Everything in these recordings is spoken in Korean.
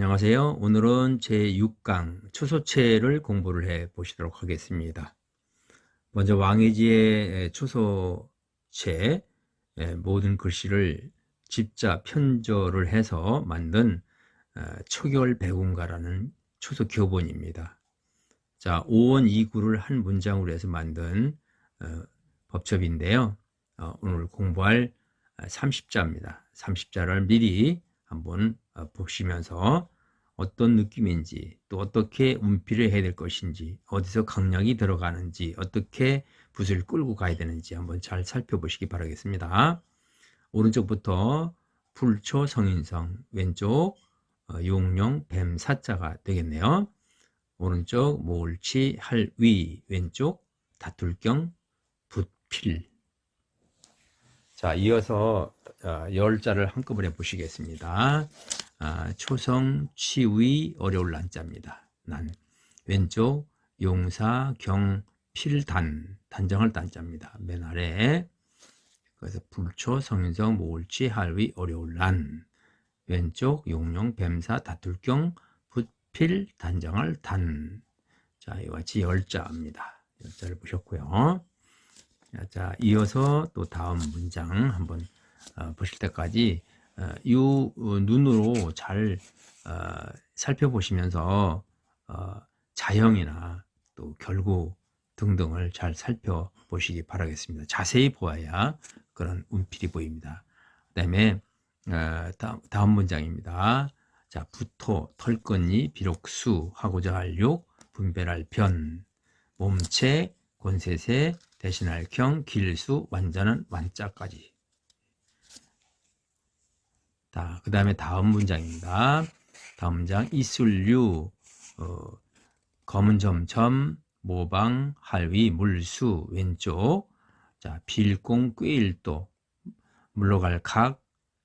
안녕하세요. 오늘은 제6강 초소체를 공부를 해 보시도록 하겠습니다. 먼저 왕의지의 초소체 모든 글씨를 집자 편조를 해서 만든 어, 초결 배운가라는 초소 교본입니다. 자, 5원 2구를 한 문장으로 해서 만든 어, 법첩인데요. 어, 오늘 공부할 30자입니다. 30자를 미리 한번 어, 보시면서 어떤 느낌인지 또 어떻게 운필을 해야 될 것인지 어디서 강약이 들어가는지 어떻게 붓을 끌고 가야 되는지 한번 잘 살펴보시기 바라겠습니다. 오른쪽부터 불초 성인성 왼쪽 어, 용령 뱀 사자가 되겠네요. 오른쪽 몰치 할위 왼쪽 다툴경 붓필 자 이어서 어, 열 자를 한꺼번에 보시겠습니다. 아, 초성 치위 어려울 난자입니다. 난 왼쪽 용사 경 필단 단정할 단자입니다. 맨 아래 그래서 불초 성인성 모을치 할위 어려울 난 왼쪽 용용 뱀사 다툴경 붓필 단정할 단. 자 이와 같이 열자입니다. 열자를 보셨고요. 자 이어서 또 다음 문장 한번 어, 보실 때까지 어, 이 어, 눈으로 잘 살펴보시면서 자형이나 또 결구 등등을 잘 살펴보시기 바라겠습니다. 자세히 보아야 그런 운필이 보입니다. 그 다음에 다음 문장입니다. 자, 부토, 털건이, 비록 수, 하고자 할 욕, 분별할 변, 몸체, 권세세, 대신할 경, 길수, 완전한 완자까지 자, 그 다음에 다음 문장입니다. 다음 문장 이술류 어, 검은 점점 모방 할위 물수 왼쪽 자 빌공 꾀일도 물러갈 각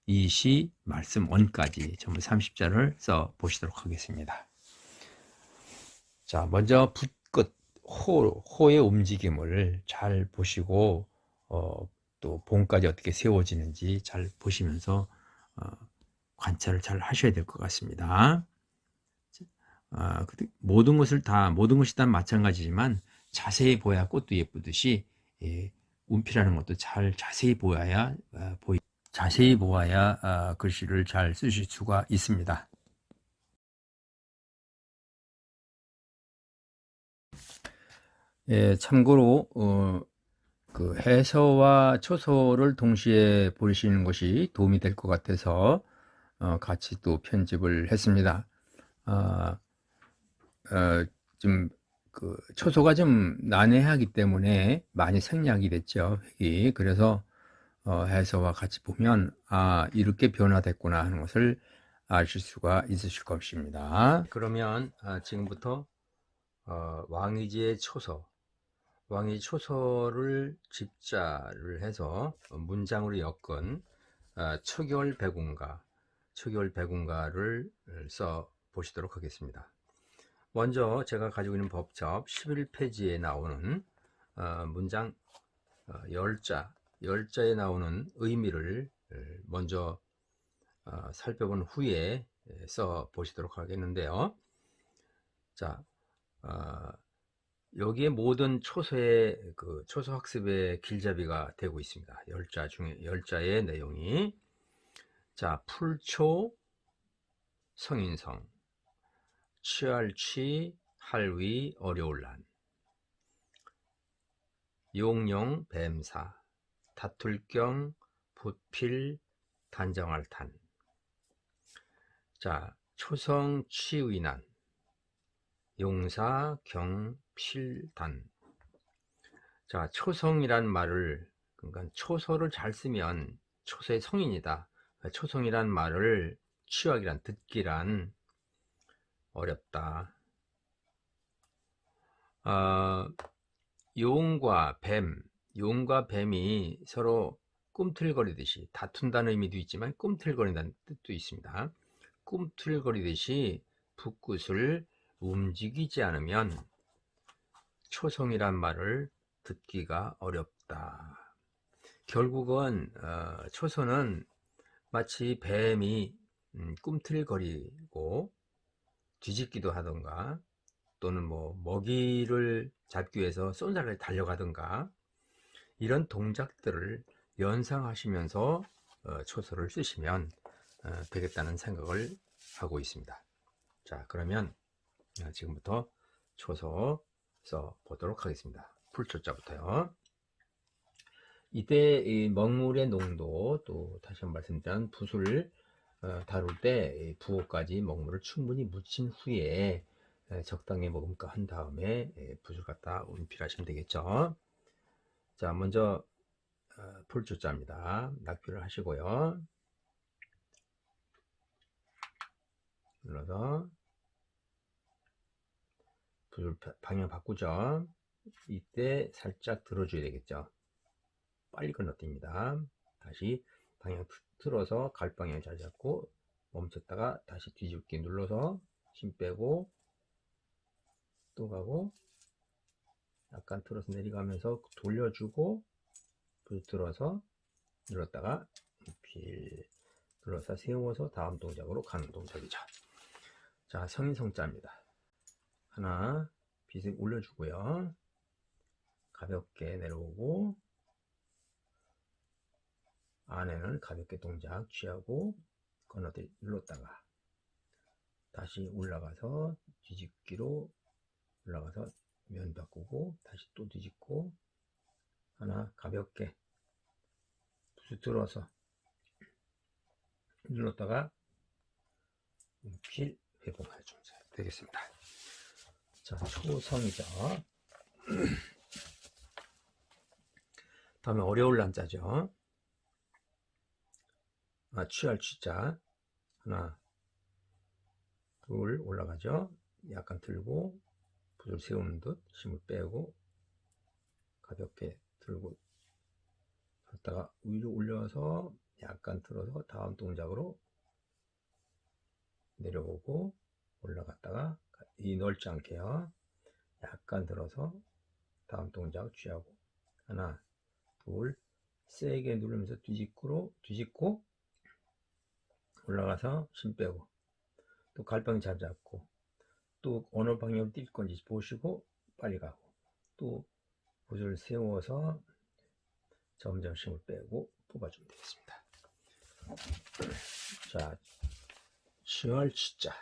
이시 말씀 원까지 전부 30자를 써 보시도록 하겠습니다. 자 먼저 붓끝 호, 호의 움직임을 잘 보시고 어, 또 봉까지 어떻게 세워지는지 잘 보시면서 어, 관찰을 잘 하셔야 될 것 같습니다. 아, 모든 것을 다 모든 것이 다 마찬가지지만 자세히 보야 꽃도 예쁘듯이 예, 운필하는 것도 잘 자세히 보아야 아, 보이 자세히 보아야 아, 글씨를 잘 쓰실 수가 있습니다. 예, 참고로 어, 그 해서와 초서를 동시에 보시는 것이 도움이 될 것 같아서 어, 같이 또 편집을 했습니다. 어, 어, 좀 그 초소가 좀 난해하기 때문에 많이 생략이 됐죠. 획이. 그래서 어, 해서와 같이 보면 아 이렇게 변화됐구나 하는 것을 아실 수가 있으실 것입니다. 그러면 아, 지금부터 어, 왕이지의 초서 왕이 초서를 집자를 해서 문장으로 엮은 어, 초결 배군가, 초결 배군가를 써 보시도록 하겠습니다. 먼저 제가 가지고 있는 법첩 11페이지에 나오는 어, 문장 어, 열자, 열자에 나오는 의미를 먼저 살펴본 후에 써 보시도록 하겠는데요. 자, 여기에 모든 초서의 그 초서 학습의 길잡이가 되고 있습니다. 열자 중에 열자의 내용이. 자 풀초 성인성. 취할취 할위 어려울란. 용용 뱀사. 다툴경 부필 단정할탄. 자 초성 취의난. 용사 경 필단. 자 초성이란 말을 그러니까 초서를 잘 쓰면 초서의 성인이다. 초성이란 말을 취하기란 듣기란 어렵다. 어, 용과 뱀. 용과 뱀이 서로 꿈틀거리듯이 다툰다는 의미도 있지만 꿈틀거린다는 뜻도 있습니다. 꿈틀거리듯이 붓굿을 움직이지 않으면 초성이란 말을 듣기가 어렵다. 결국은 어, 초성은 마치 뱀이 음, 꿈틀거리고 뒤집기도 하던가 또는 뭐 먹이를 잡기 위해서 손자를 달려가던가 이런 동작들을 연상하시면서 어, 초소를 쓰시면 어, 되겠다는 생각을 하고 있습니다. 자 그러면 어, 지금부터 초소 써 보도록 하겠습니다. 풀초자부터요. 이때 이 먹물의 농도 또 다시 한번 말씀드리면 붓을 어, 다룰 때 부호까지 먹물을 충분히 묻힌 후에 에, 적당히 머금가 한 다음에 에, 붓을 갖다 운필하시면 되겠죠. 자 먼저 어, 풀초자입니다. 낙표를 하시고요. 눌러서 방향 바꾸죠. 이때 살짝 들어줘야 되겠죠. 빨리 건너뜁니다. 다시 방향 트- 틀어서 갈 방향 잘 잡고 멈췄다가 다시 뒤집기 눌러서 힘 빼고 또 가고 약간 틀어서 내려가면서 돌려주고 불 들어서 눌렀다가 필 눌러서 세워서 다음 동작으로 가는 동작이죠. 자, 성인성자입니다. 하나, 빗을 올려주고요. 가볍게 내려오고, 안에는 가볍게 동작 취하고, 건너들 눌렀다가, 다시 올라가서 뒤집기로 올라가서 면 바꾸고, 다시 또 뒤집고, 하나, 가볍게, 붓을 들어서, 눌렀다가, 필 회복해 주면 되겠습니다. 자, 초성이죠. 다음에 어려울 난자죠. 아, 취할 취자. 하나, 둘, 올라가죠. 약간 들고, 붓을 세우는 듯, 힘을 빼고, 가볍게 들고, 그러다가 위로 올려서 약간 들어서 다음 동작으로 내려오고, 올라갔다가, 이 넓지 않게요. 약간 들어서 다음 동작 취하고 하나 둘 세게 누르면서 뒤집고로 뒤집고 올라가서 힘 빼고 또 갈방이 잘 잡고 또 어느 방향으로 뛸 건지 보시고 빨리 가고 또 붓을 세워서 점점 힘을 빼고 뽑아주면 되겠습니다. 자, 시월 치자.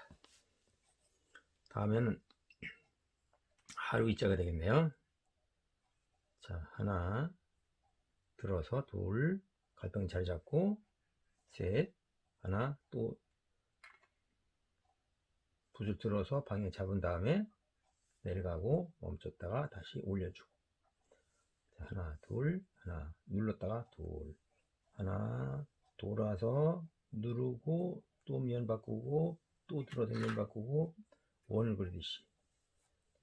다음에는 하루 이자가 되겠네요. 자, 하나, 들어서 둘, 갈병 잘 잡고, 셋, 하나, 또, 붓을 들어서 방향 잡은 다음에 내려가고 멈췄다가 다시 올려주고. 자, 하나, 둘, 하나, 눌렀다가 둘, 하나, 돌아서 누르고, 또 면 바꾸고, 또 들어서 면 바꾸고, 그리듯이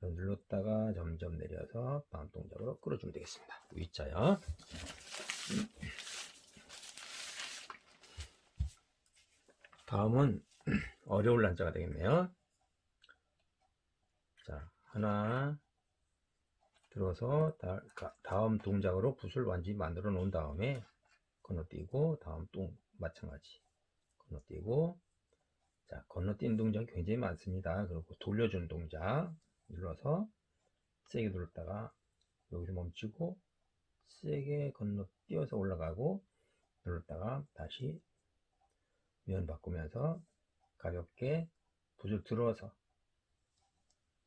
눌렀다가 점점 내려서 다음 동작으로 끌어주면 되겠습니다. V자요. 다음은 어려울 난자가 되겠네요. 자, 하나 들어서 다, 다음 동작으로 붓을 완전히 만들어 놓은 다음에 건너뛰고 다음 또 마찬가지 건너뛰고 자, 건너뛰는 동작이 굉장히 많습니다. 그리고 돌려주는 동작 눌러서 세게 눌렀다가 여기서 멈추고 세게 건너뛰어서 올라가고 눌렀다가 다시 면 바꾸면서 가볍게 붓을 들어서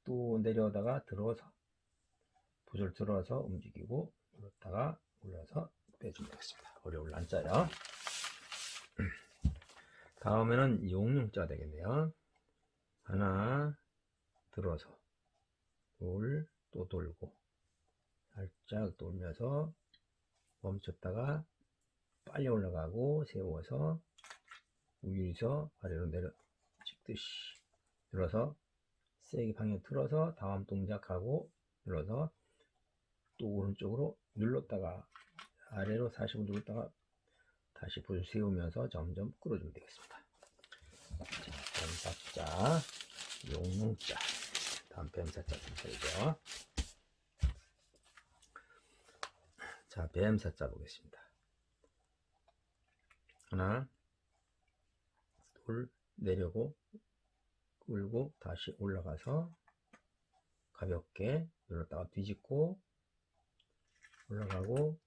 또 내려오다가 들어서 붓을 들어서 움직이고 눌렀다가 올려서 빼주면 되겠습니다. 어려울 난자요. 다음에는 용용자 되겠네요. 하나 들어서 둘또 돌고 살짝 돌면서 멈췄다가 빨리 올라가고 세워서 위에서 아래로 내려 찍듯이 들어서 세게 방향 틀어서 다음 동작하고 눌러서 또 오른쪽으로 눌렀다가 아래로 45도 눌렀다가 다시 붓을 세우면서 점점 끌어주면 되겠습니다. 자, 뱀사자, 용용자, 다음 뱀사자 순서이죠. 자, 뱀사자 보겠습니다. 하나, 둘, 내려고 끌고 다시 올라가서 가볍게 눌렀다가 뒤집고 올라가고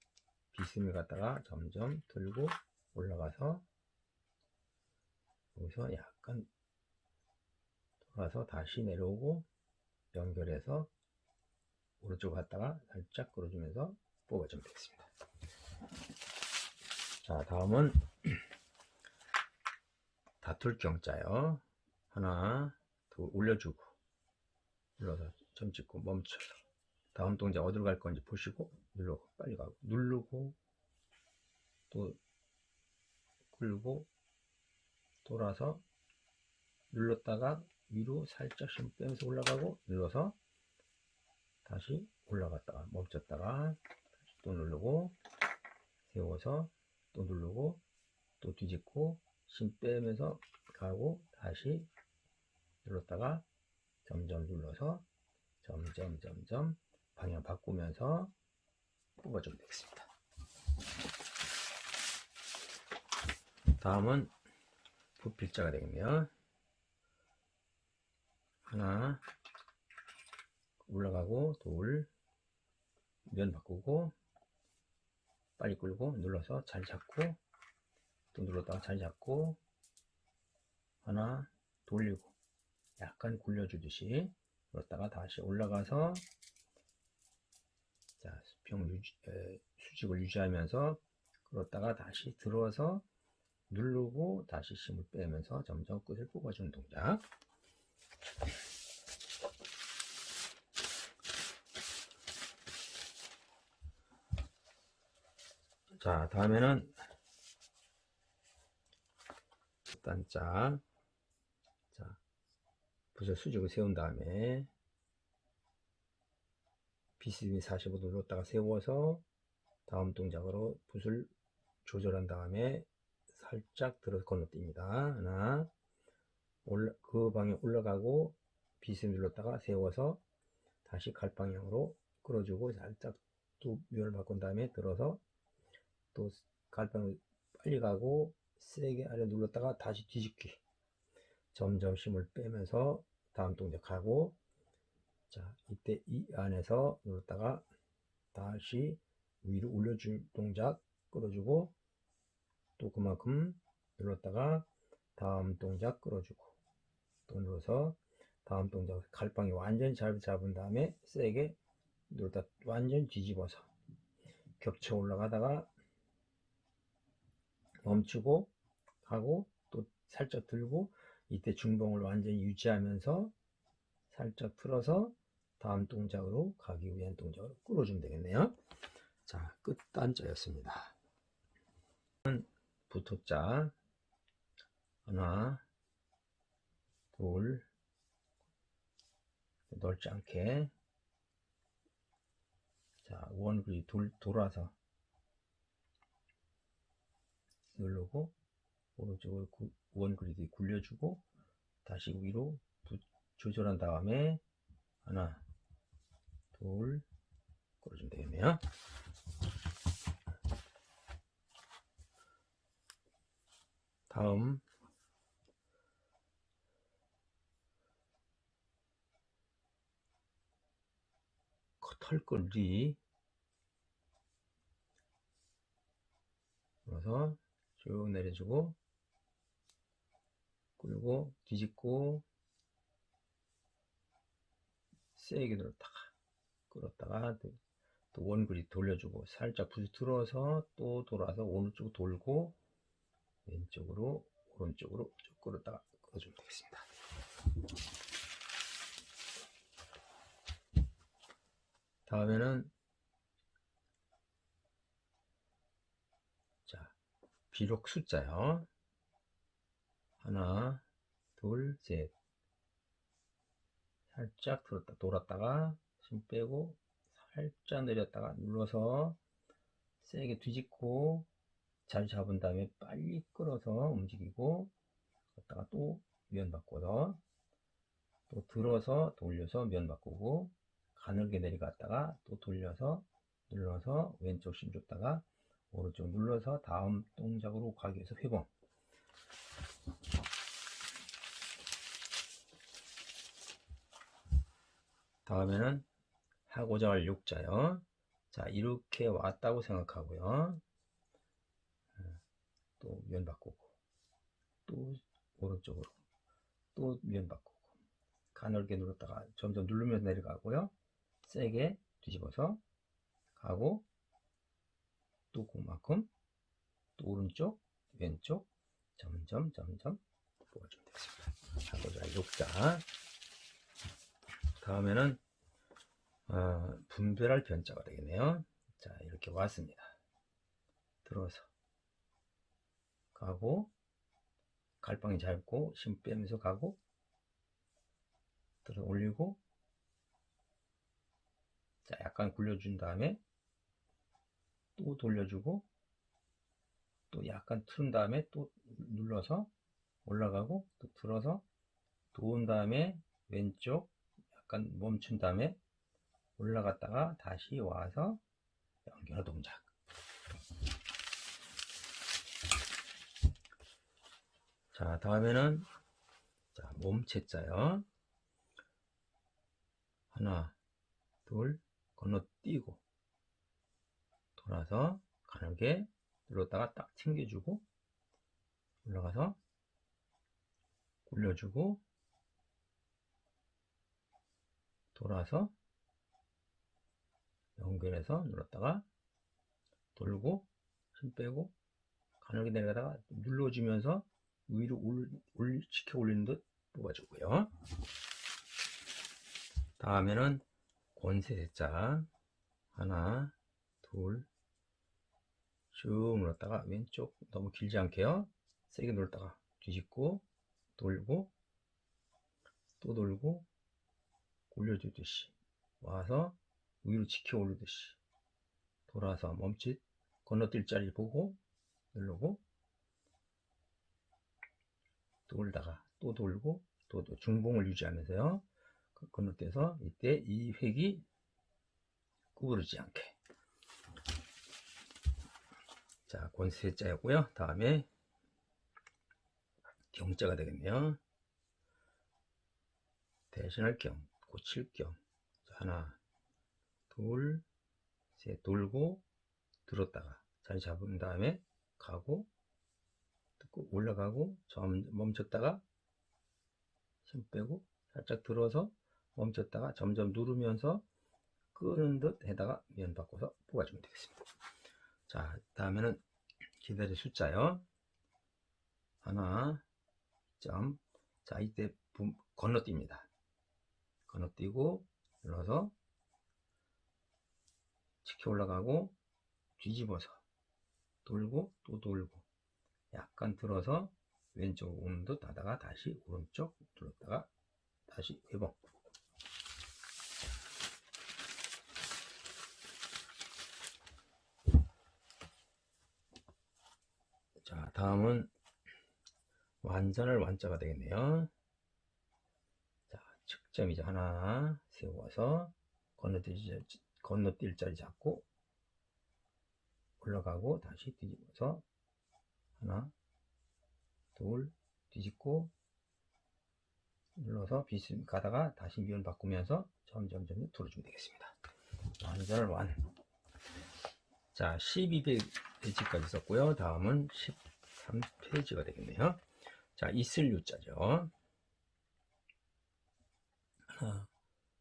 비스듬히 갔다가 점점 들고 올라가서 여기서 약간 돌아서 다시 내려오고 연결해서 오른쪽 갔다가 살짝 끌어주면서 뽑아주면 되겠습니다. 자, 다음은 다툴 경자요. 하나, 둘, 올려주고, 눌러서 점 찍고 멈춰서. 다음 동작 어디로 갈 건지 보시고, 누르고, 빨리 가고, 누르고, 또, 끌고, 돌아서, 눌렀다가 위로 살짝 힘 빼면서 올라가고, 눌러서, 다시 올라갔다가, 멈췄다가, 다시 또 누르고, 세워서, 또 누르고, 또 뒤집고, 힘 빼면서 가고, 다시 눌렀다가, 점점 눌러서, 점점, 점점, 방향 바꾸면서 뽑아주면 되겠습니다. 다음은 부필자가 되겠네요. 하나, 올라가고, 둘, 면 바꾸고, 빨리 끌고, 눌러서 잘 잡고, 또 눌렀다가 잘 잡고, 하나, 돌리고, 약간 굴려주듯이, 눌렀다가 다시 올라가서, 자, 수평 유지, 에, 수직을 유지하면서, 그렇다가 다시 들어서, 누르고, 다시 힘을 빼면서 점점 끝을 뽑아주는 동작. 자, 다음에는 단자. 자, 붓을 수직을 세운 다음에 비스듬히 45도 눌렀다가 세워서 다음 동작으로 붓을 조절한 다음에 살짝 들어 건너뜁니다. 하나, 올라, 그 방에 올라가고 비스듬히 눌렀다가 세워서 다시 갈 방향으로 끌어주고 살짝 또 묘를 바꾼 다음에 들어서 또 갈방을 빨리 가고 세게 아래 눌렀다가 다시 뒤집기 점점 힘을 빼면서 다음 동작 하고 자 이때 이 안에서 눌렀다가 다시 위로 올려줄 동작 끌어주고 또 그만큼 눌렀다가 다음 동작 끌어주고 또 눌러서 다음 동작 갈방이 완전히 잘 잡은 다음에 세게 눌렀다 완전히 뒤집어서 겹쳐 올라가다가 멈추고 하고 또 살짝 들고 이때 중봉을 완전히 유지하면서 살짝 틀어서 다음 동작으로 가기 위한 동작으로 끌어주면 되겠네요. 자, 끝 단자였습니다. 부토자. 하나 둘 넓지 않게. 자 원그리 돌, 돌아서 누르고 오른쪽으로 구, 원 그리드 굴려주고 다시 위로 부, 조절한 다음에 하나 둘 끌어주면 되겠네요 다음. 털끌리 그래서 쭉 내려주고 끌고 뒤집고 세게 들었다가 끌었다가 또 원그리 돌려주고 살짝 부스들어서 또 돌아서 오른쪽 돌고 왼쪽으로 오른쪽으로 쭉 끌었다가 끌어주면 되겠습니다. 다음에는 자 비록 숫자요. 하나, 둘, 셋. 살짝 들었다, 돌았다가, 힘 빼고, 살짝 내렸다가, 눌러서, 세게 뒤집고, 잘 잡은 다음에 빨리 끌어서 움직이고, 갔다가 또 면 바꿔서, 또 들어서 돌려서 면 바꾸고, 가늘게 내려갔다가 또 돌려서, 눌러서 왼쪽 힘 줬다가, 오른쪽 눌러서 다음 동작으로 가기 위해서 회복. 다음에는 하고자 할 욕자요. 자, 이렇게 왔다고 생각하고요. 음, 또면 바꾸고, 또 오른쪽으로, 또 면 바꾸고, 가늘게 눌렀다가 점점 누르면서 내려가고요. 세게 뒤집어서 가고, 또 그만큼, 또 오른쪽, 왼쪽, 점점, 점점 뽑아주면 되겠습니다. 하고자 할 욕자. 다음에는 어, 분별할 변자가 되겠네요. 자, 이렇게 왔습니다. 들어서 가고 갈방이 짧고 심 빼면서 가고 들어 올리고 자, 약간 굴려준 다음에 또 돌려주고 또 약간 틀은 다음에 또 눌러서 올라가고 또 들어서 도운 다음에 왼쪽 약간 멈춘 다음에 올라갔다가 다시 와서 연결 동작. 자, 다음에는 자, 몸체자요. 하나, 둘, 건너뛰고 돌아서 가늘게 눌렀다가 딱 튕겨주고 올라가서 굴려주고 돌아서 연결해서 눌렀다가 돌고 힘 빼고 가늘게 내려가다가 눌러주면서 위로 올, 올 시켜 올리는 듯 뽑아주고요. 다음에는 권세자 하나 둘 쭉 눌렀다가 왼쪽 너무 길지 않게요. 세게 눌렀다가 뒤집고 돌고 또 돌고 굴려주듯이 와서 위로 지켜 올리듯이 돌아서 멈칫 건너뛸 자리 보고 누르고 돌다가 또 돌고 또, 또 중봉을 유지하면서요. 그 건너뛰어서 이때 이 획이 구부러지지 않게. 자 권세자였고요. 다음에 경자가 되겠네요. 대신할 겸 고칠 겸. 자, 하나 둘, 셋 돌고 들었다가 자리 잡은 다음에 가고 또 올라가고 점 멈췄다가 힘 빼고 살짝 들어서 멈췄다가 점점 누르면서 끄는 듯 해다가 면 바꿔서 뽑아주면 되겠습니다. 자 다음에는 기다릴 숫자요. 하나 점. 자 이때 분- 건너뜁니다. 건너뛰고 눌러서 치켜 올라가고 뒤집어서 돌고 또 돌고 약간 들어서 왼쪽 오는 듯 하다가 다시 오른쪽 눌렀다가 다시 회복. 자 다음은 완전할 완자가 되겠네요. 자 측점 이제 하나 세워서 건너뛸, 자- 건너뛸 자리 잡고 올라가고 다시 뒤집어서 하나 둘 뒤집고 눌러서 비스 가다가 다시 면 바꾸면서 점점점 들어주면 되겠습니다. 완전을 완. 자 12페이지까지 썼고요. 다음은 13페이지가 되겠네요. 자 있을 유자죠. 하나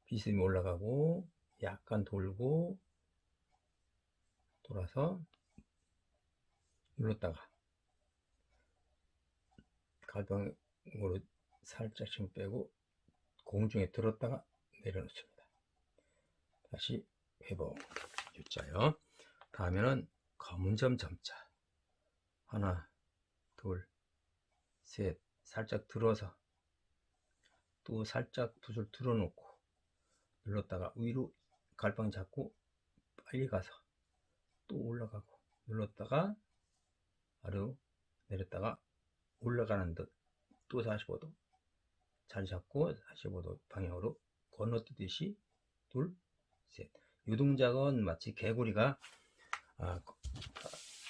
비스듬히 올라가고 약간 돌고 돌아서 눌렀다가 가방으로 살짝 좀 빼고 공중에 들었다가 내려놓습니다. 다시 회복 U자요. 다음에는 검은 점 점자 하나 둘셋 살짝 들어서 또 살짝 붓을 들어놓고 눌렀다가 위로 갈방 잡고 빨리 가서 또 올라가고 눌렀다가 아래로 내렸다가 올라가는 듯 또 45도 자리 잡고 45도 방향으로 건너뛰듯이 둘, 셋. 이 동작은 마치 개구리가 아,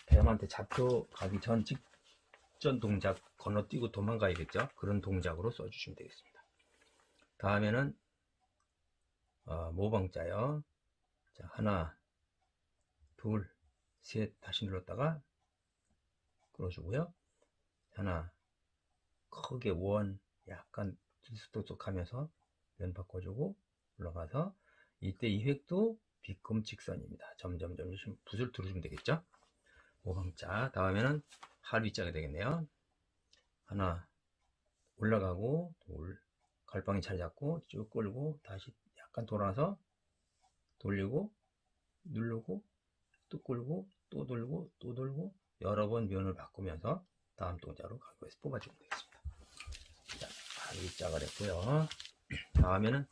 뱀한테 잡혀가기 전 직전 동작 건너뛰고 도망가야겠죠. 그런 동작으로 써주시면 되겠습니다. 다음에는 어, 모방자요. 자, 하나, 둘, 셋, 다시 눌렀다가 끌어주고요. 하나, 크게 원, 약간 들쑥들쑥 하면서 면 바꿔주고 올라가서 이때 이 획도 비금 직선입니다. 점점 점점 붓을 두르시면 되겠죠? 모방자 다음에는 하루 이자가 되겠네요. 하나 올라가고 돌 갈방이 잘 잡고 쭉 끌고 다시 약간 돌아서 돌리고 누르고 또 끌고 또 돌고 또 돌고 여러 번 면을 바꾸면서 다음 동작으로 가고에서 뽑아주면 되겠습니다. 자, 이자가 됐고요. 다음에는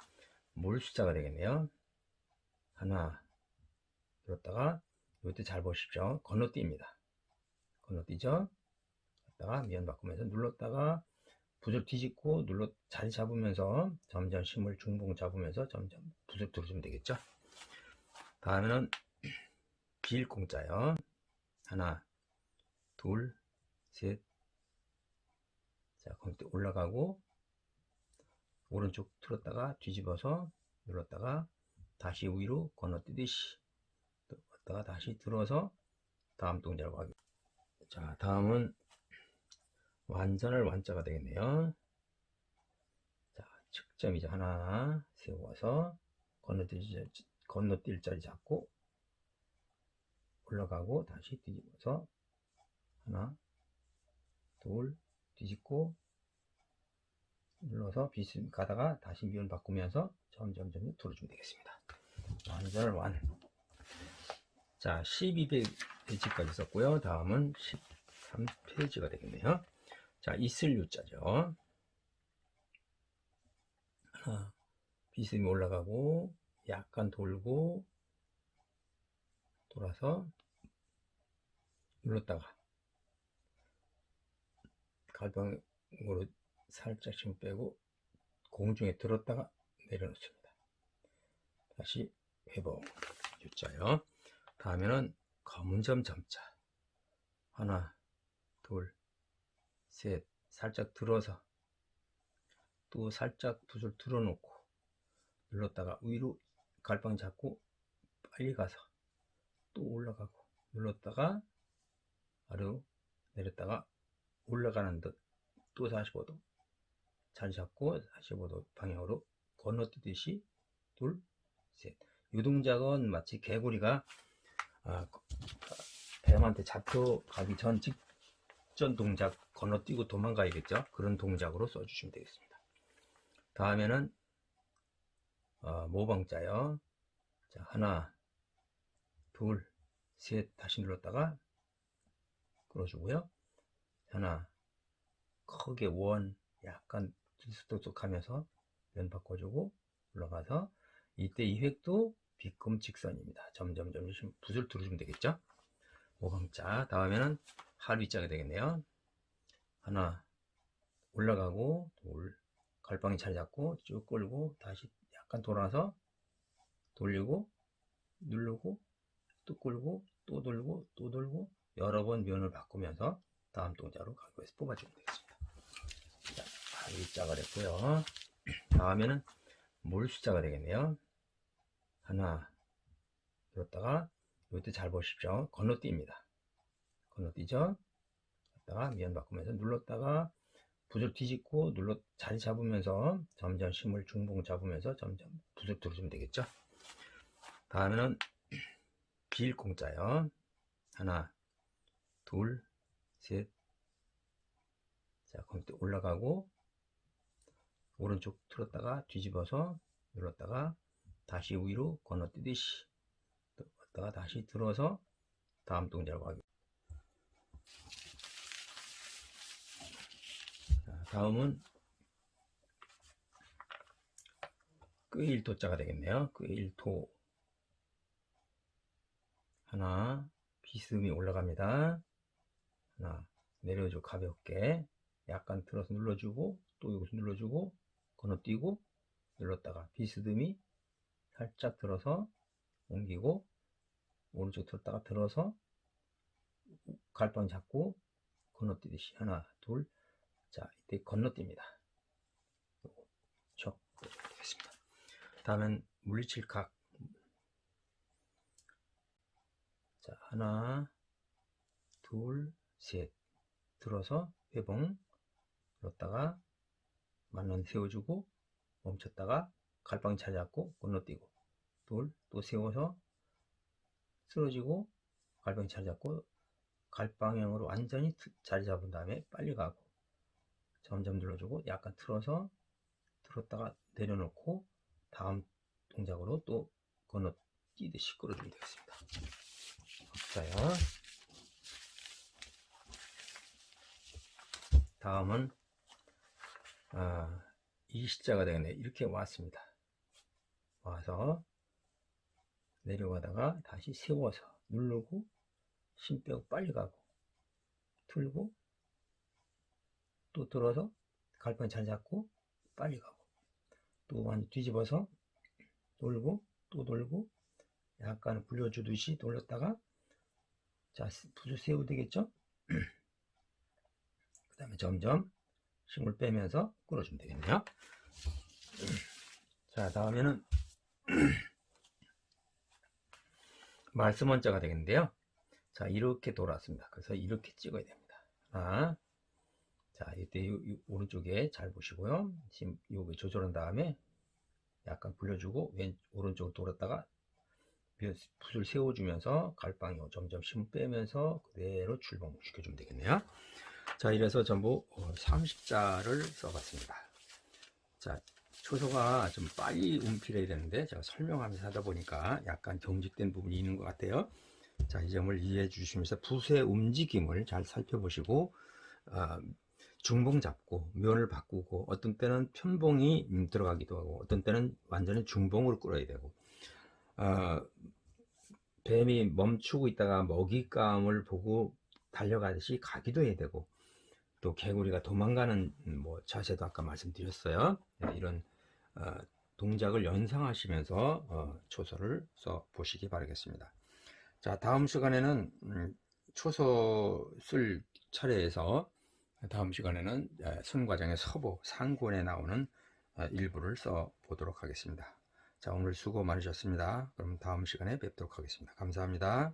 몰수자가 되겠네요. 하나 들었다가 이때 잘 보십시오. 건너뛰입니다. 건너뛰죠. 갔다가 면 바꾸면서 눌렀다가 붓을 뒤집고 눌러 자리 잡으면서 점점 심을 중봉 잡으면서 점점 붓을 두르시면 되겠죠. 다음에는 빌공짜요. 하나, 둘, 셋. 자, 거기 올라가고 오른쪽 틀었다가 뒤집어서 눌렀다가 다시 위로 건너뛰듯이 또 왔다가 다시 들어서 다음 동작으로 가기. 자, 다음은 완전할 완자가 되겠네요. 자, 측점이죠. 하나 세워서 건너뛸, 건너뛸 자리 잡고 올라가고 다시 뒤집어서 하나, 둘, 뒤집고 눌러서 비스 가다가 다시 미연 바꾸면서 점점점 돌려주면 되겠습니다. 완전을 완. 자, 12페이지까지 썼고요. 다음은 13페이지가 되겠네요. 자, 있을 유자죠. 하나, 비스듬히 올라가고 약간 돌고 돌아서 눌렀다가 갈방으로 살짝 좀 빼고 공중에 들었다가 내려놓습니다. 다시 회복 U자요. 다음에는 검은 점 점자 하나 둘셋 살짝 들어서 또 살짝 붓을 들어놓고 눌렀다가 위로 갈방 잡고 빨리 가서 또 올라가고 눌렀다가 아래로 내렸다가 올라가는 듯 또 45도 자리 잡고 45도 방향으로 건너뛰듯이 둘, 셋. 이 동작은 마치 개구리가 아, 뱀한테 잡혀가기 전 직전 동작 건너뛰고 도망가야겠죠. 그런 동작으로 써주시면 되겠습니다. 다음에는 어, 모방자요. 자, 하나, 둘, 셋 다시 눌렀다가 끌어주고요. 하나, 크게 원, 약간 들쑥들쑥 하면서 면 바꿔주고 올라가서 이때 이 획도 비금 직선입니다. 점점 점점 붓을 두르시면 되겠죠? 모방자 다음에는 하루 이자가 되겠네요. 하나 올라가고 돌 갈방이 잘 잡고 쭉 끌고 다시 약간 돌아서 돌리고 누르고 또 끌고 또 돌고 또 돌고 여러 번 면을 바꾸면서 다음 동작으로 가고에서 뽑아주면 되겠습니다. 자, 일자가 됐고요. 다음에는 몰수자가 되겠네요. 하나 들었다가 이때 잘 보십시오. 건너뛰입니다. 건너뛰죠. 갔다가 면 바꾸면서 눌렀다가 붓을 뒤집고 눌러 자리 잡으면서 점점 심을 중봉 잡으면서 점점 붓을 두르시면 되겠죠. 다음에는 빌공짜요. 하나, 둘, 셋. 자, 거기 또 올라가고 오른쪽 틀었다가 뒤집어서 눌렀다가 다시 위로 건너뛰듯이 또 왔다가 다시 들어서 다음 동작으로 가기. 자, 다음은 끄일토자가 되겠네요. 끄일토 하나 비스듬히 올라갑니다. 하나 내려줘 가볍게. 약간 들어서 눌러주고 또 여기서 눌러주고 건너뛰고 눌렀다가 비스듬히 살짝 들어서 옮기고 오른쪽 들었다가 들어서 갈방 잡고 건너뛰듯이 하나 둘 자 이때 건너뜁니다. 척 되겠습니다. 다음엔 물리칠 각. 자, 하나, 둘, 셋. 들어서 회봉 넣었다가 만원 세워주고 멈췄다가 갈방 찾았고 건너뛰고 둘또 세워서 쓰러지고 갈방 찾았고 갈방향으로 완전히 트- 자리 잡은 다음에 빨리 가고 점점 눌러주고 약간 틀어서 틀었다가 내려놓고 다음 동작으로 또 건너뛰듯이 끌어주면 되겠습니다. 자요. 다음은 아, 이 시자가 되겠네. 이렇게 왔습니다. 와서 내려가다가 다시 세워서 누르고 힘 빼고 빨리 가고 틀고 또 들어서 갈판 잘 잡고 빨리 가고 또 완전 뒤집어서 돌고 또 돌고 약간 굴려주듯이 돌렸다가 자 부수 세우 되겠죠? 그 다음에 점점 힘을 빼면서 끌어주면 되겠네요. 자, 다음에는 말씀 원자가 되겠는데요. 자, 이렇게 돌았습니다. 그래서 이렇게 찍어야 됩니다. 하나. 자, 이때 요- 요 오른쪽에 잘 보시고요. 지금 요거 조절한 다음에 약간 굴려주고 왼 오른쪽으로 돌았다가 붓을 세워주면서 갈방이 점점 힘을 빼면서 그대로 출범 시켜주면 되겠네요. 자, 이래서 전부 30자를 써봤습니다. 자, 초소가 좀 빨리 움필해야 되는데 제가 설명하면서 하다 보니까 약간 경직된 부분이 있는 것 같아요. 자, 이 점을 이해해 주시면서 붓의 움직임을 잘 살펴보시고 어, 중봉 잡고 면을 바꾸고 어떤 때는 편봉이 음, 들어가기도 하고 어떤 때는 완전히 중봉으로 끌어야 되고 어, 뱀이 멈추고 있다가 먹잇감을 보고 달려가듯이 가기도 해야 되고 또 개구리가 도망가는 음, 뭐 자세도 아까 말씀드렸어요. 네, 이런 어, 동작을 연상하시면서 어, 초소를 써 보시기 바라겠습니다. 자 다음 시간에는 음, 초소 쓸 차례에서 다음 시간에는 에, 손과장의 서보 상권에 나오는 어, 일부를 써 보도록 하겠습니다. 자 오늘 수고 많으셨습니다. 그럼 다음 시간에 뵙도록 하겠습니다. 감사합니다.